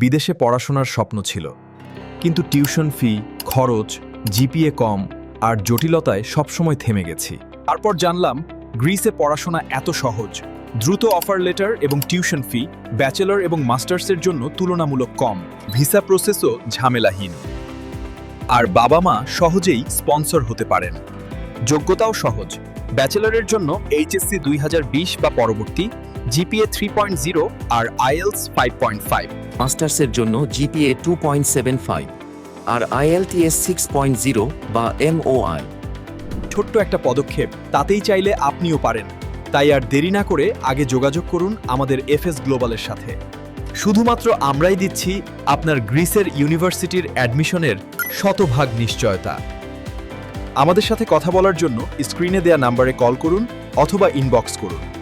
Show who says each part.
Speaker 1: বিদেশে পড়াশোনার স্বপ্ন ছিল। কিন্তু টিউশন ফি, খরচ, জিপিএ কম আর জটিলতায় সবসময় থেমে গেছি। তারপর জানলাম, গ্রিসে পড়াশোনা এত সহজ। দ্রুত অফার লেটার এবং টিউশন ফি, ব্যাচেলর এবং মাস্টার্সের জন্য তুলনামূলক কম। ভিসা প্রসেসও ঝামেলাহীন। আর বাবা মা সহজেই স্পন্সর হতে পারেন। যোগ্যতাও সহজ। ব্যাচেলরের জন্য এইচএসসি দুই বা পরবর্তী জিপিএ থ্রি পয়েন্ট জিরো আর আইএলস ফাইভ পয়েন্ট ফাইভ
Speaker 2: মাস্টার্সের জন্য GPA two point seven five আর আইএলটিএস সিক্স পয়েন্ট জিরো বা এমওআই।
Speaker 1: ছোট্ট একটা পদক্ষেপ তাতেই চাইলে আপনিও পারেন। তাই আর দেরি না করে আগে যোগাযোগ করুন আমাদের এফএস গ্লোবালের সাথে। শুধুমাত্র আমরাই দিচ্ছি আপনার গ্রিসের ইউনিভার্সিটির অ্যাডমিশনের শতভাগ নিশ্চয়তা। আমাদের সাথে কথা বলার জন্য স্ক্রিনে দেয়া নাম্বারে কল করুন অথবা ইনবক্স করুন।